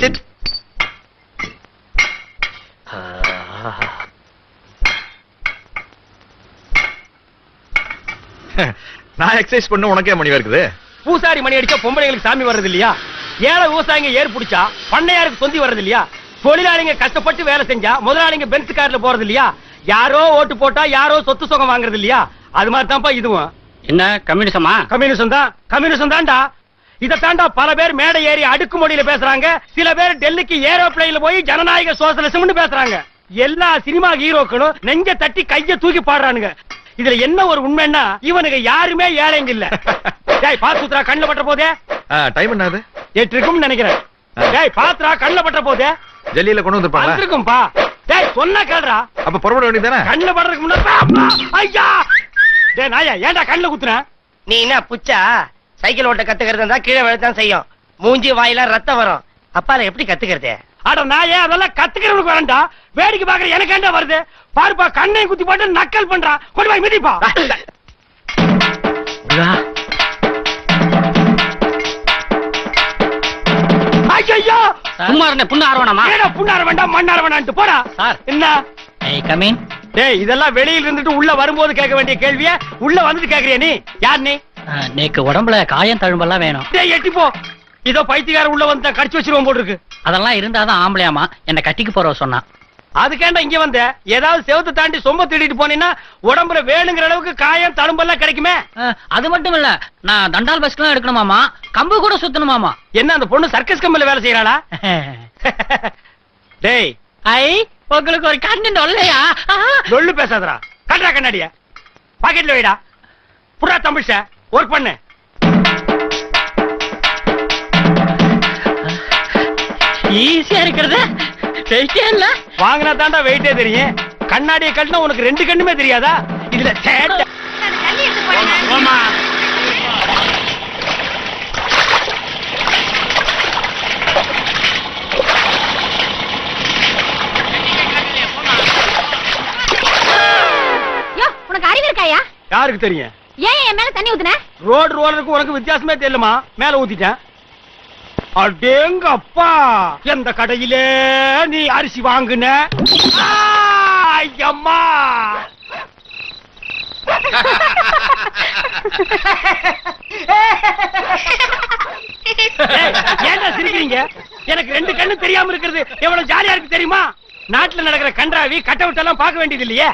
It. நான் exercise பண்ண உனக்கே மணி இருக்குது. பூசாரி மணி அடிச்சா பொம்பளைங்களுக்கு சாமி வர்றது இல்லையா ஏழை விவசாயிங்க ஏர் பிடிச்சா பண்ணையாருக்கு சொந்தி வர்றது இல்லையா தொழிலாளிங்க கஷ்டப்பட்டு வேலை செஞ்சா முதலாளிங்க பென்ஸ் கார்ல போறது இல்லையா யாரோ ஓட்டு போட்டா யாரோ சொத்து சுகம் வாங்குறது இல்லையா அது மாதிரி தான்ப்பா இதுவும். என்ன கம்யூனிசமா? கம்யூனிசம் தான் கம்யூனிசம் தான்டா. இத தாண்டா பல பேர் மேடை ஏறி அடுக்குமொழியில பேசுறாங்க. சில பேர் டெல்லிக்கு ஏரோப்ளேன்ல போய் ஜனநாயக சோசலிசம்னு பேசுறாங்க. எல்லா சினிமா ஹீரோக்களும் நெஞ்ச தட்டி கைய தூக்கி பாடுறானுங்க. இதுல என்ன ஒரு உண்மைன்னா இவனுக்கு யாருமே ஏழைங்க இல்ல. டேய் பாத்துத்ரா கண்ணுல பட்ட போதே. டைம் என்னது எட்டு இருக்கும்னு நினைக்கிறேன். டேய் பாத்துரா கண்ணுல பட்ட போதே. ஜல்லியில கொண்டு வந்திருப்பாங்களா வந்திருக்கும்பா. டேய் சொன்ன கேளுடா. அப்ப புறப்பட வேண்டியதானே கண்ணுல படுறதுக்கு முன்னாடி ஐயா! டேய் நாயா ஏன்டா கண்ணுல குத்துன? நீ என்ன புச்சா? சைக்கிள் ஓட்ட கத்துக்கிறது இருந்தா கீழே விழத்தான் செய்யும். மூஞ்சி வாயில ரத்தம் வரும். அப்பால எப்படி கத்துக்கிறது? அட நாயே அதெல்லாம் கத்துக்கிறவனுக்கு வரண்டா வேடிக்கை பாக்குற எனக்கு ஏன்டா வருது? பாருப்பா கண்ணையும் குத்தி போட்டு நக்கல் பண்றான் கொண்டு போய் மிதிப்பா. ஐயோ சும்மா இருந்த புண்ணு ஆர்வனமா ஏடா புண்ணார வேண்டாம் மண்ணார வேண்டாம்ட்டு. போடா. சார். என்ன? ஏய் கமீன் டேய் இதெல்லாம் வெளியில இருந்துட்டு உள்ள வரும்போது கேட்க வேண்டிய கேள்விய உள்ள வந்துட்டு கேக்குறியா நீ? யார் நீ? நேக்கு உடம்புல காயம் தழும்பெல்லாம் வேணும். டேய் எட்டி போ இதோ பைத்தியக்கார உள்ள வந்து கடிச்சு வச்சிருவோம் போல இருக்கு அதெல்லாம் இருந்தாதான் ஆம்பளையாமா என்ன கட்டிக்கு போறவ சொன்னா. அதுக்கேண்டா இங்க வந்த? ஏதாவது செவத்தை தாண்டி சொம்ப திருடிட்டு போனீங்கன்னா உடம்புல வேணுங்கிற அளவுக்கு காயம் தழும்பெல்லாம் கிடைக்குமே. அது மட்டும் இல்ல நான் தண்டால் பஸ்க்கெல்லாம் எடுக்கணுமாமா கம்பு கூட சுத்தணுமாமா என்ன அந்த பொண்ணு சர்க்கஸ் கம்பெனில வேலை செய்யறாளா டேய். ஐ உங்களுக்கு ஒரு கண்ணு இல்லையா லொள்ளு பேசாதடா. கட்டுறா கண்ணாடிய. பாக்கெட்ல வைடா. புறா தமிழ்ச்ச ஒர்க் பண்ணு. ஈஸியா இருக்கிறது வெயிட்டே இல்ல. வாங்கினா தாண்டா வெயிட்டே தெரியும். கண்ணாடியை கட்டினா உனக்கு ரெண்டு கண்ணுமே தெரியாதா? இதுல சேட்டை ஆமா யோ உனக்கு அறிவு இருக்காயா? யாருக்கு தெரியும்? ஏன் என் மேல தண்ணி ஊத்துன? ரோடு ரோலருக்கு உனக்கு வித்தியாசமே தெரியலமா மேல ஊத்திட்டேன். அடேங்க அப்பா எந்த கடையிலே நீ அரிசி வாங்குன? ஐயம்மா ஏன்டா சிரிக்கிறீங்க? எனக்கு ரெண்டு கண்ணு தெரியாம இருக்கிறது. எவ்வளவு ஜாலியா இருக்கு தெரியுமா? நாட்டுல நடக்கிற கன்றாவி கட்டவுட் எல்லாம் பார்க்க வேண்டியது இல்லையே.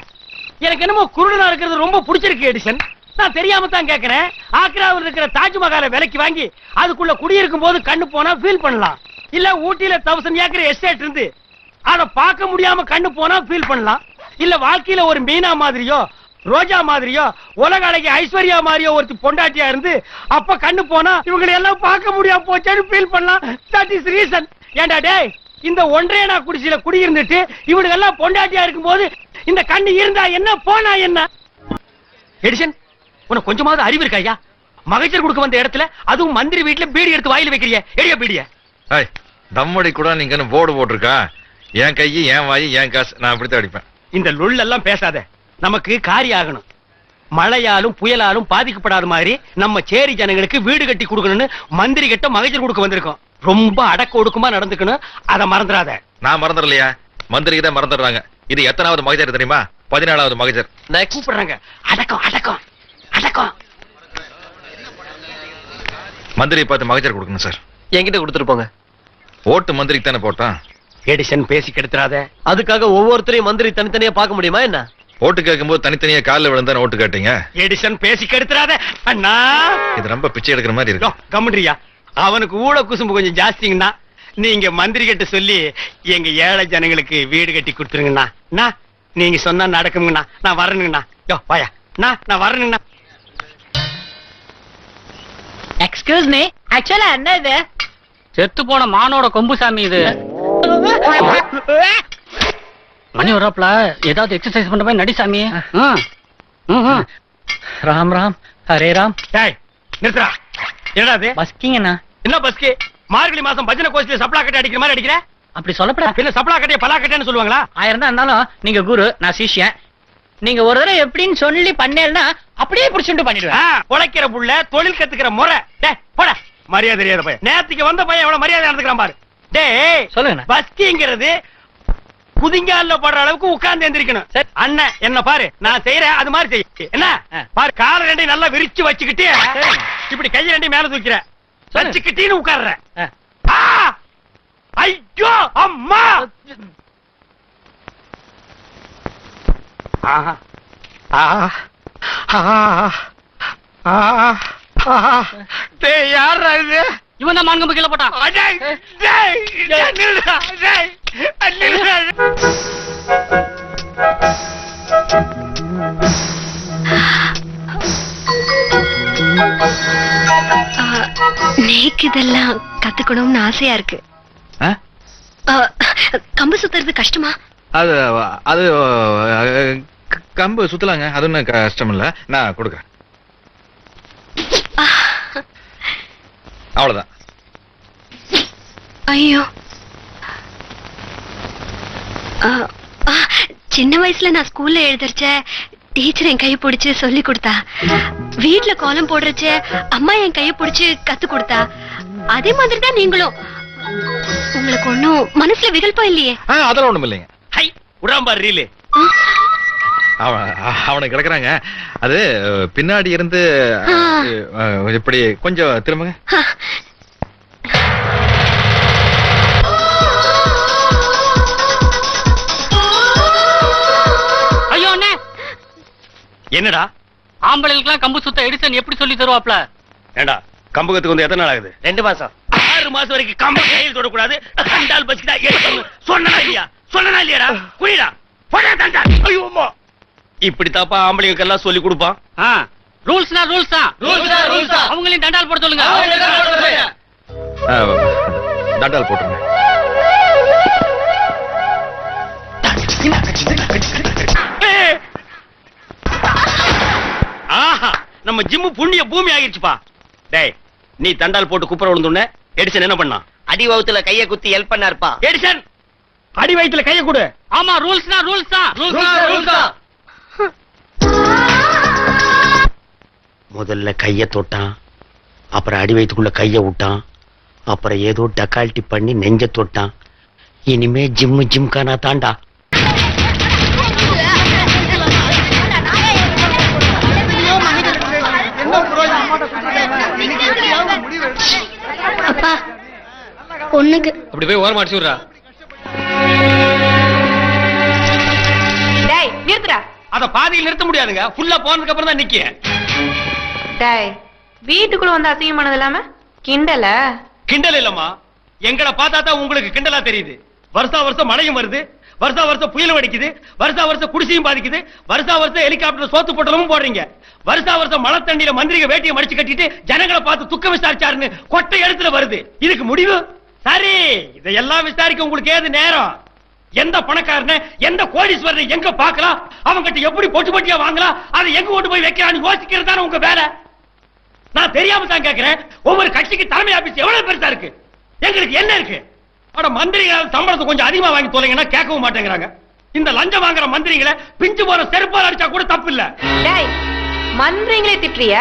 எனக்கு என்னமோ குருடனா இருக்கிறது ரொம்ப பிடிச்சிருக்கு எடிசன். நான் தெரியாம தான் கேக்குறேன். ஆக்ராவில் இருக்கிற தாஜ்மஹாலை விலைக்கு வாங்கி அதுக்குள்ள குடியிருக்கும் போது கண்ணு போனா ஃபீல் பண்ணலாம். இல்ல ஊட்டியில தௌசண்ட் ஏக்கர் எஸ்டேட் இருந்து அதை பார்க்க முடியாம கண்ணு போனா ஃபீல் பண்ணலாம். இல்ல வாழ்க்கையில ஒரு மீனா மாதிரியோ ரோஜா மாதிரியோ உலக அழகி ஐஸ்வர்யா மாதிரியோ ஒருத்தி பொண்டாட்டியா இருந்து அப்ப கண்ணு போனா இவங்களை எல்லாம் பார்க்க முடியாம போச்சேன்னு ஃபீல் பண்ணலாம். தட் இஸ் ரீசன் ஏண்டா டேய் இந்த ஒன்றேனா நான் குடிசையில குடியிருந்துட்டு இவனுங்க எல்லாம் பொண்டாட்டியா இருக்கும்போது இந்த கண்ணு இருந்தா என்ன போனா என்ன? எடிஷன் உனக்கு கொஞ்சமாவது அறிவு இருக்காயா மகச்சர் கொடுக்க வந்த இடத்துல அதுவும் மந்திரி வீட்டுல பீடி எடுத்து வாயில வைக்கிறிய. எடியா பீடிய? தம்மடி கூட நீங்க போர்டு போட்டிருக்கா? என் கையை என் வாய் என் காசு. நான் அப்படித்தான் அடிப்பேன். இந்த லுள் எல்லாம் பேசாத. நமக்கு காரியம் ஆகணும். மழையாலும் புயலாலும் பாதிக்கப்படாத மாதிரி நம்ம சேரி ஜனங்களுக்கு வீடு கட்டி கொடுக்கணும்னு மந்திரி கிட்ட மகஜர் கொடுக்க வந்திருக்கோம். ரொம்ப அடக்க ஒடுக்கமா நடந்துக்கணும். அதை மறந்துடாத. நான் மறந்துடலையா? மந்திரிக்கு தான் மறந்துடுறாங்க. இது எத்தனாவது மகஜர் தெரியுமா? பதினாலாவது மகஜர். கூப்பிடுறாங்க. அடக்கம் அடக்கம். அடக்கம். மந்திரி பார்த்து மகஜர் கொடுக்கணும் சார். என்கிட்ட கொடுத்துட்டு போங்க. ஓட்டு மந்திரிக்கு தானே போட்டான் எடிசன் பேசி கெடுத்துறாத. அதுக்காக ஒவ்வொருத்தரையும் மந்திரி தனித்தனியா பார்க்க முடியுமா என்ன? ஓட்டு கேட்கும்போது தனித்தனியா காலில் விழுந்தானே ஓட்டு கேட்டீங்க? எடிசன் பேசி கெடுத்துறாத. அண்ணா. இது ரொம்ப பிச்சை எடுக்கிற மாதிரி யோ, இருக்கு கம்முன்றியா. அவனுக்கு ஊழ குசும்பு கொஞ்சம் ஜாஸ்திங்கண்ணா. நீங்க மந்திரி கிட்ட சொல்லி எங்க ஏழை ஜனங்களுக்கு வீடு கட்டி கொடுத்துருங்கண்ணா. அண்ணா, நீங்க சொன்னா நடக்குங்கண்ணா. நான் வரணுங்கண்ணா. யோ வாயா. அண்ணா, நான் வரணுங்கண்ணா. எக்ஸ்கியூஸ் மீ ஆக்சுவலா என்ன இது? செத்து போன மானோட கொம்பு சாமி இது. மணி வராப்ல ஏதாவது எக்ஸசைஸ் பண்ற மாதிரி நடி சாமி. ராம் ராம். ஹரே ராம். டேய் நிறுத்துறா என்னடா அது பஸ்கிங்கண்ணா என்ன பஸ்க்கு மார்கழி மாசம் பஜனை கோஷ்டில சப்ளா கட்டை அடிக்கிற மாதிரி அடிக்கிற? அப்படி சொல்லப்படா பின்ன சப்ளா கட்டைய பலா கட்டைன்னு சொல்லுவாங்களா? ஆயிரம் தான் இருந்தாலும் நீங்க குரு நான் சிஷ்யன். நீங்க ஒரு தடவை எப்படின்னு சொல்லி பண்ணேன்னா அப்படியே புடிச்சுட்டு பண்ணிடுவேன். உழைக்கிற புள்ள தொழில் கத்துக்கிற முறை. டேய் போட. மரியாதை தெரியாத பையன். நேத்துக்கு வந்த பையன் எவ்வளவு மரியாதை நடந்துக்கிறான் பாரு. டேய் சொல்லுங்க பஸ்திங்கிறது குதிங்கால்ல போடுற அளவுக்கு உட்கார்ந்து எந்திரிக்கணும். சரி. அண்ணன் என்ன பாரு நான் செய்யறேன் அது மாதிரி செய். என்ன. பாரு கால ரெண்டையும் நல்லா விரிச்சு வச்சுக்கிட்டு. இப்படி கைய ரெண்டையும் மேல தூக்கிற. வச்சுக்கிட்டீன்னு உட்கார்ற! ஐயோ அம்மா! யார்ரா இது இவன் தான் மான்கம்பு கீழே போட்டான். நேக்கு இதெல்லாம் கத்துக்கணும்னு ஆசையா இருக்கு. கம்பு சுத்துறது கஷ்டமா? அது அது கம்பு சுத்தலாங்க. அது ஒன்றும் கஷ்டம் இல்ல. நான் கொடுக்குறேன். அவ்வளவுதான். ஐயோ. சின்ன வயசுல நான் ஸ்கூல்ல எழுதிருச்ச டீச்சர் என் கையை பிடிச்சு சொல்லி கொடுத்தா. வீட்ல கோலம் போடுறச்ச அம்மா என் கையை பிடிச்சு கத்து கொடுத்தா. அதே மாதிரி தான் நீங்களும். உங்களுக்கு ஒண்ணும் மனசுல விகல்பம் இல்லையே. அதெல்லாம் ஒண்ணும் இல்லைங்க. ஹை, விடாம பாரு ரீலு. அவன் அவனுக்கு கிடக்குறாங்க. அது பின்னாடி இருந்து இப்படி கொஞ்சம் திரும்புங்க. ஐயோ அண்ணே. என்னடா? ஆம்பளைகளுக்கெல்லாம் கம்பு சுத்த எடிசன் எப்படி சொல்லி தருவாப்ல? ஏண்டா கம்பகத்துக்கு வந்து எத்தனை நாள் ஆகுது? ரெண்டு மாசம். ஆறு மாசம் வரைக்கும் கம்ப கையில் தொடக்கூடாது. தண்டால் எடுக்கணும் சொன்னா இல்லையா? சொன்னா இல்லையாடா? குடிடா போடா தண்டால் ஐயோ அம்மா. இப்படி தாப்பா ஆம்பளைங்களுக்கு எல்லாம் சொல்லி கொடுப்பான் ரூல்ஸ்னா ரூல்ஸ். தான் Rules தான், தான். அவங்களையும் தண்டால் போட சொல்லுங்க தண்டால் போட்டுருங்க. ஆஹா நம்ம ஜிம்மு புண்ணிய பூமி ஆகிருச்சுப்பா. டேய் நீ தண்டால் போட்டு குப்புற விழுந்துன எடிசன் என்ன பண்ணான்? அடி வகுத்துல கைய குத்தி ஹெல்ப் பண்ணாருப்பா. எடிசன் அடி வயித்துல கைய கொடு. ஆமா ரூல்ஸ்னா ரூல்ஸ். தான் முதல்ல கைய தொட்டான் அப்புறம் அடி வயித்துக்குள்ள கைய விட்டான் அப்புறம் ஏதோ டக்கால்ட்டி பண்ணி நெஞ்ச தொட்டான். இனிமே ஜிம்மு ஜிம்கானா தாண்டா அப்பா பொண்ணுக்கு. அப்படி போய் ஓரமா அடிச்சு விடுறா. அத பாதியில் நிறுத்த முடியாதுங்க. ஃபுல்லா போனதுக்கு அப்புறம் தான் நிக்க டேய் வீட்டுக்குள்ள வந்து அசிங்கமானது இல்லாம? கிண்டல? கிண்டல் இல்லம்மா. எங்களை பார்த்தா தான் உங்களுக்கு கிண்டலா தெரியுது. வருஷா வருஷம் மழையும் வருது. வருஷா வருஷம் புயலும் அடிக்குது. வருஷா வருஷம் குடிசையும் பாதிக்குது. வருஷா வருஷம் ஹெலிகாப்டர் சோத்து பொட்டலமும் போடுறீங்க. வருஷா வருஷம் மழை தண்ணியில மந்திரிக வேட்டியை மடிச்சு கட்டிட்டு ஜனங்களை பார்த்து துக்கம் விசாரிச்சாருன்னு கொட்டை இடத்துல வருது. இதுக்கு முடிவு? சரி இதையெல்லாம் விசாரிக்க உங்களுக்கு ஏது நேரம்? எந்த பணக்காரன எந்த கோடீஸ்வரனை எங்க பார்க்கலாம்? அவங்கிட்ட எப்படி பொட்டு பொட்டியா வாங்கலாம்? அதை எங்க கொண்டு போய் வைக்கலாம்னு யோசிக்கிறது தானே உங்க வேலை? நான் தெரியாம தான் கேக்குறேன். ஒவ்வொரு கட்சிக்கு தலைமை ஆபீஸ் எவ்வளவு பெருசா இருக்கு? எங்களுக்கு என்ன இருக்கு? அட மந்திரிகள் சம்பளத்தை கொஞ்சம் அதிகமா வாங்கி தொலைங்கன்னா கேட்கவும் மாட்டேங்கிறாங்க. இந்த லஞ்சம் வாங்குற மந்திரிகளை பிஞ்சு போற செருப்பால் அடிச்சா கூட தப்பு இல்ல. மந்திரிங்களே திட்டுறிய?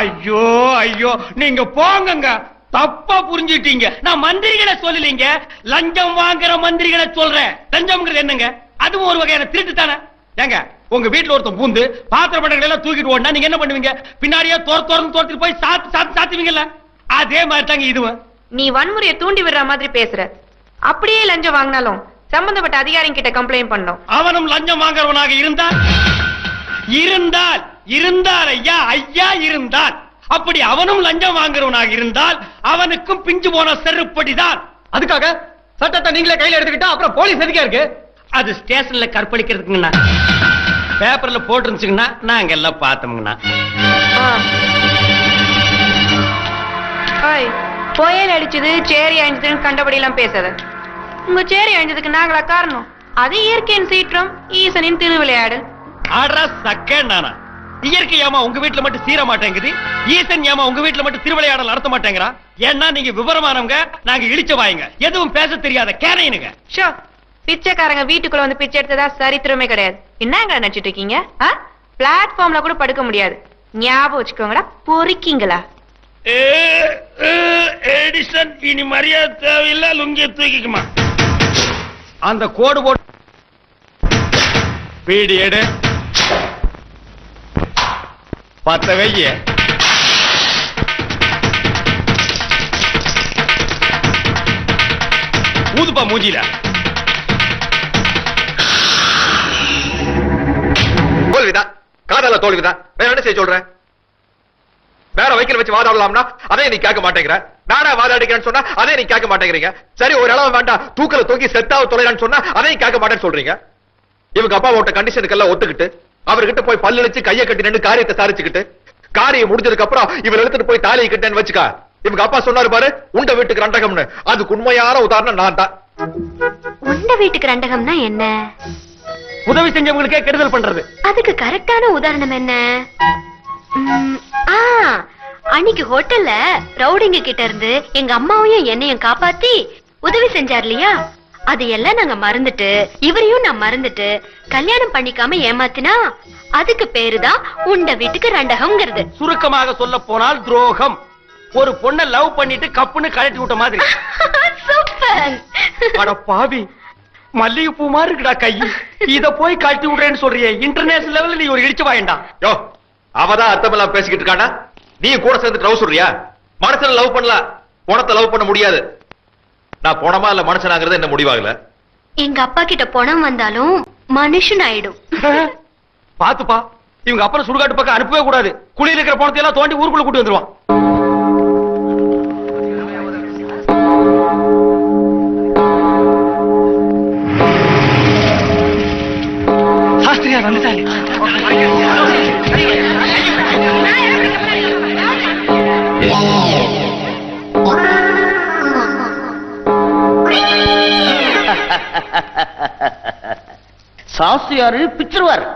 ஐயோ ஐயோ நீங்க போங்கங்க. தப்பா புரிஞ்சுட்டீங்க நான் மந்திரிகளை சொல்லலீங்க. லஞ்சம் வாங்குற மந்திரிகளை சொல்றேன். லஞ்சம்ங்கிறது என்னங்க? அதுவும் ஒரு வகையான திருட்டு தானே? ஏங்க உங்க வீட்டுல ஒருத்தன் பூந்து பாத்திர பண்டங்களை எல்லாம் தூக்கிட்டு ஓடினா நீங்க என்ன பண்ணுவீங்க? பின்னாடியே தோற தோறந்து தோர்த்துட்டு போய் சாத்து சாத்து சாத்துவீங்கல்ல? அதே மாதிரி தாங்க இதுவும். நீ வன்முறையை தூண்டி விடுற மாதிரி பேசுற. அப்படியே லஞ்சம் வாங்கினாலும் சம்பந்தப்பட்ட அதிகாரிங்க கிட்ட கம்ப்ளைண்ட் பண்ணோம் அவனும் லஞ்சம் வாங்குறவனாக இருந்தால் இருந்தால் இருந்தால் ஐயா ஐயா இருந்தால். அப்படி அவனும் லஞ்சம் வாங்குறவனாக இருந்தால் அவனுக்கும் பிஞ்சு போன செருப்படிதான் அதுக்காக சட்டத்தை நீங்களே கையில எடுத்துக்கிட்டா அப்புறம் போலீஸ் எதுக்கே இருக்கு? அது ஸ்டேஷன்ல கற்பழிக்கிறதுக்குங்கண்ணா. பேப்பர்ல போட்டுருந்துச்சுங்கண்ணா. நாங்க எல்லாம் பார்த்தோம்ங்கண்ணா. புயல் அடிச்சது சேரி அழிஞ்சதுன்னு கண்டபடி எல்லாம் பேசாத. உங்க சேரி அழிஞ்சதுக்கு நாங்களா காரணம்? அது இயற்கையின் சீற்றம் ஈசனின் திருவிளையாடு ஆடுறா சக்க நானா இயற்கை ஏமா உங்க வீட்டுல மட்டும் சீர மாட்டேங்குது. ஈசன் ஏமா உங்க வீட்டுல மட்டும் திருவிளையாடல் நடத்த மாட்டேங்கிறா? ஏன்னா நீங்க விவரமானவங்க நாங்க இழிச்ச வாயுங்க. எதுவும் பேச தெரியாத கேனையனுங்க ஷோ பிச்சைக்காரங்க வீட்டுக்குள்ள வந்து பிச்சை எடுத்ததா சரித்திரமே கிடையாது. என்னங்க நினைச்சிட்டு இருக்கீங்க பிளாட்ஃபார்ம்ல கூட படுக்க முடியாது. ஞாபகம் வச்சுக்கோங்கடா பொறுக்கீங்களா? எடிசன் இனி மரியாதை தேவையில்லை லுங்கிய தூக்கிக்குமா? அந்த கோடு போட்டு பீடி எடு. பத்த வெய்ய. ஊதுப்பா மூஞ்சில தோல்விதான். காதல தோல்விதான். வேற என்ன செய்ய சொல்றேன் வேற வைக்கல் வச்சு வாதாடலாம்னா அதே நீ கேட்க மாட்டேங்கிற. நானா வாதாடிக்கிறேன்னு சொன்னா அதே நீ கேட்க மாட்டேங்கிறீங்க. சரி ஒரு அளவு வேண்டாம். தூக்கல தூக்கி செத்தாவ தொலைறான்னு சொன்னா அதையும் கேட்க மாட்டேன்னு சொல்றீங்க. இவங்க அப்பா ஓட்ட கண்டிஷனுக்கெல்லாம் ஒத்துக்கிட்டு அவர்கிட்ட போய் பல்லு கையை கட்டி நின்று காரியத்தை சாரிச்சுக்கிட்டு காரியம் முடிஞ்சதுக்கு அப்புறம் இவர் எடுத்துட்டு போய் தாலியை கட்டேன்னு வச்சுக்கா இவங்க அப்பா சொன்னாரு பாரு உண்ட வீட்டுக்கு ரண்டகம்னு. அதுக்கு உண்மையான உதாரணம் நான் தான். உண்ட வீட்டுக்கு ரெண்டகம்னா என்ன? உதவி செஞ்சவங்களுக்கே கெடுதல் பண்றது. அதுக்கு கரெக்டான உதாரணம் என்ன? அன்னைக்கு ஹோட்டல்ல ரவுடிங்க கிட்ட இருந்து எங்க அம்மாவையும் என்னையும் காப்பாத்தி உதவி செஞ்சார் இல்லையா? அது எல்லாம் நாங்க மறந்துட்டு இவரையும் நான் மறந்துட்டு கல்யாணம் பண்ணிக்காம ஏமாத்தினா அதுக்கு பேருதான் உண்ட வீட்டுக்கு ரெண்டகம்ங்கிறது. சுருக்கமாக சொல்ல போனால் துரோகம். ஒரு பொண்ண லவ் பண்ணிட்டு கப்புன்னு கழட்டி விட்ட மாதிரி. சூப்பர். அட பாவி மல்லிகைப்பூ மாதிரி இருக்குடா கை. இத போய் கழட்டி விடுறேன்னு சொல்றியே இன்டர்நேஷனல் லெவல்ல நீ ஒரு இடிச்சு வாயண்டா. யோ அவதான் அர்த்தமெல்லாம் பேசிக்கிட்டு இருக்கானா? நீ கூட சேர்ந்து லவ் சொல்றியா மனுஷன் லவ் பண்ணலாம் பணத்தை லவ் பண்ண முடியாது. நான் பணமா இல்ல மனுஷனாங்கிறது என்ன முடிவாகல? எங்க அப்பா கிட்ட பணம் வந்தாலும் மனுஷன் ஆயிடும். பாத்துப்பா. இவங்க அப்புறம் சுடுகாட்டு பக்கம் அனுப்பவே கூடாது. குளியில் இருக்கிற பணத்தை எல்லாம் தோண்டி ஊருக்குள்ள கூட்டி வந்துருவான். சாஸ்திரியா வந்துட்டாங்க சாஸ்திரியாரு பிச்சிருவார்.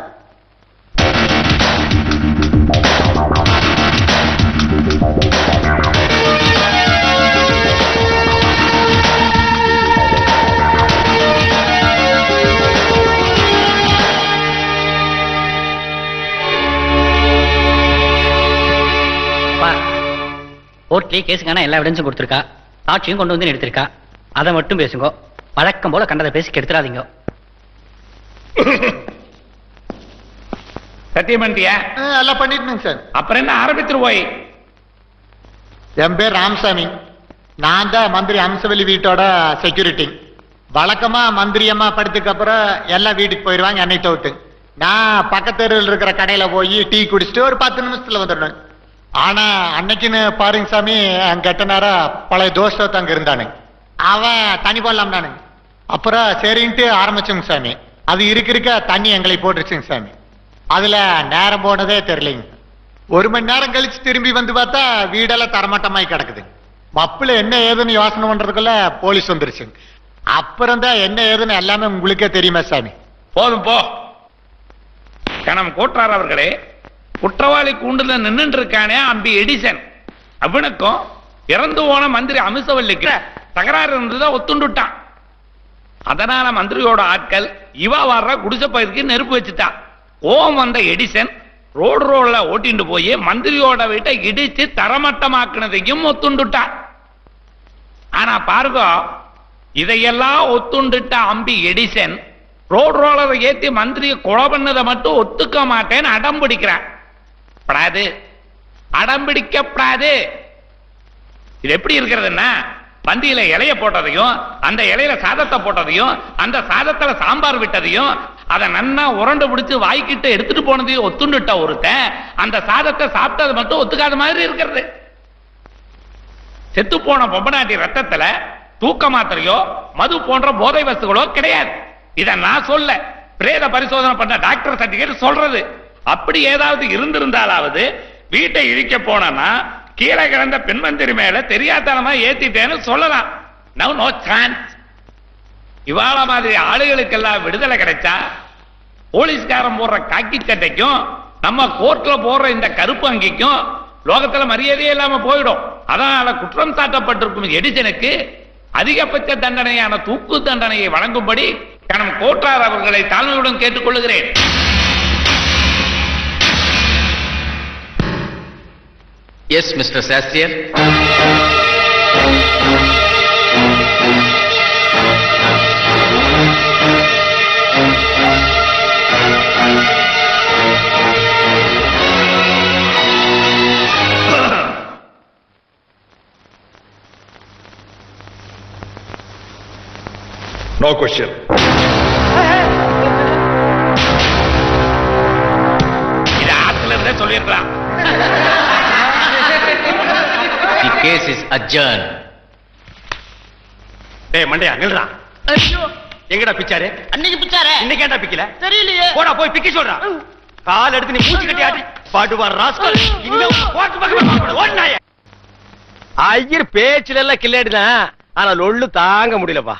கோர்ட்லயே கேஸுக்கான எல்லா எவிடன்ஸும் கொடுத்துருக்கா. சாட்சியும் கொண்டு வந்து எடுத்திருக்கா அதை மட்டும் பேசுங்க. வழக்கம் போல கண்டதை பேசி கெடுத்துடாதீங்க சத்தியம் பண்ணிட்டியா? எல்லாம் பண்ணிட்டேங்க சார். அப்புறம் என்ன ஆரம்பித்துருவோய் என் பேர் ராமசாமி. நான் தான் மந்திரி அம்சவெளி வீட்டோட செக்யூரிட்டி வழக்கமா மந்திரி அம்மா படுத்துக்கு அப்புறம் எல்லாம் வீட்டுக்கு போயிடுவாங்க என்னை தவிர்த்து நான் பக்கத்தெருவில் இருக்கிற கடையில போய் டீ குடிச்சிட்டு ஒரு பத்து நிமிஷத்துல வந்துடுவேன் ஆனா அன்னைக்குன்னு பாருங்க சாமி கெட்ட நேரம் பழைய தோசை அங்க இருந்தானு. அவன் தண்ணி போடலாம் நானு அப்புறம் சரின்ட்டு ஆரம்பிச்சோங்க சாமி. அது இருக்க இருக்க தண்ணி எங்களை போட்டுருச்சுங்க சாமி. அதுல நேரம் போனதே தெரியலைங்க. ஒரு மணி நேரம் கழிச்சு திரும்பி வந்து பார்த்தா வீடெல்லாம் தரமட்டமாய் கிடக்குது. மப்புல என்ன ஏதுன்னு யோசனை பண்றதுக்குள்ள போலீஸ் வந்துருச்சு அப்புறம் தான் என்ன ஏதுன்னு எல்லாமே உங்களுக்கே தெரியுமா சாமி. போதும் போ. கணம் கோட்டார் அவர்களே. குற்றவாளி கூண்டுல நின்னுட்டு இருக்கானே அம்பி எடிசன். அவனுக்கும் இறந்து போன மந்திரி அமிசவல்லிக்கு தகராறு இருந்ததா ஒத்துண்டுட்டான். அதனால மந்திரியோட ஆட்கள் இவ வர்ற குடிசை பயிருக்கு நெருப்பு வச்சுட்டான் ஓம் வந்த எடிசன் ரோடு ரோட்ல ஓட்டிட்டு போய் மந்திரியோட வீட்டை இடிச்சு தரமட்டமாக்குனதையும் ஒத்துண்டுட்டான் ஆனா பாருங்க இதையெல்லாம் ஒத்துண்டுட்ட அம்பி எடிசன் ரோடு ரோலரை ஏத்தி மந்திரியை கொலை பண்ணதை மட்டும் ஒத்துக்க மாட்டேன்னு அடம் பிடிக்கிறான். படாது அடம் பிடிக்கப்படாது. இது எப்படி இருக்கிறதுன்னா பந்தியில இலைய போட்டதையும் அந்த இலையில சாதத்தை போட்டதையும் அந்த சாதத்துல சாம்பார் விட்டதையும் அதை நன்னா உரண்டு பிடிச்சு வாய்க்கிட்டு எடுத்துட்டு போனதையும் ஒத்துண்டுட்ட ஒருத்தன் அந்த சாதத்தை சாப்பிட்டது மட்டும் ஒத்துக்காத மாதிரி இருக்கிறது. செத்து போன பொம்பநாட்டி ரத்தத்துல தூக்க மாத்திரையோ மது போன்ற போதை வஸ்துகளோ கிடையாது. இதை நான் சொல்ல பிரேத பரிசோதனை பண்ண டாக்டர் சர்டிபிகேட் சொல்றது. அப்படி ஏதாவது இருந்திருந்தாலாவது வீட்டை இழிக்க போனா கீழே கிடந்த பெண்மந்திரி மேல தெரியாதனமா ஏத்திட்டேன்னு சொல்லலாம். நவ் நோ சான்ஸ் இவாள மாதிரி ஆளுகளுக்கெல்லாம் விடுதலை கிடைச்சா போலீஸ்காரன் போடுற காக்கி சட்டைக்கும் நம்ம கோர்ட்ல போடுற இந்த கருப்பு அங்கிக்கும் லோகத்துல மரியாதையே இல்லாம போயிடும். அதனால குற்றம் சாட்டப்பட்டிருக்கும் எடிசனுக்கு அதிகபட்ச தண்டனையான தூக்கு தண்டனையை வழங்கும்படி கணம் கோட்டார் அவர்களை தாழ்மையுடன் கேட்டுக்கொள்கிறேன். எஸ் மிஸ்டர் சாஸ்திரியர் நோ கொஸ்டின் இது ஆத்துல இருந்தே தி கேஸ் இஸ் அட்ஜர்ன் டேய் மண்டையா நில்றா. எங்கடா பிச்சாரு? அன்னைக்கு பிச்சாரே? இன்னைக்கு ஏன்டா பிக்கல? தெரியலையே. போடா போய் பிக்க சொல்றா. கால் எடுத்து நீ மூச்சு கட்டி ஆடி பாடுவார் ராஸ்கல். இங்க போட்டு பக்கம் ஓடினாய ஐயர் பேச்சுல எல்லாம் கில்லாடிதான் ஆனா லொள்ளு தாங்க முடியலப்பா.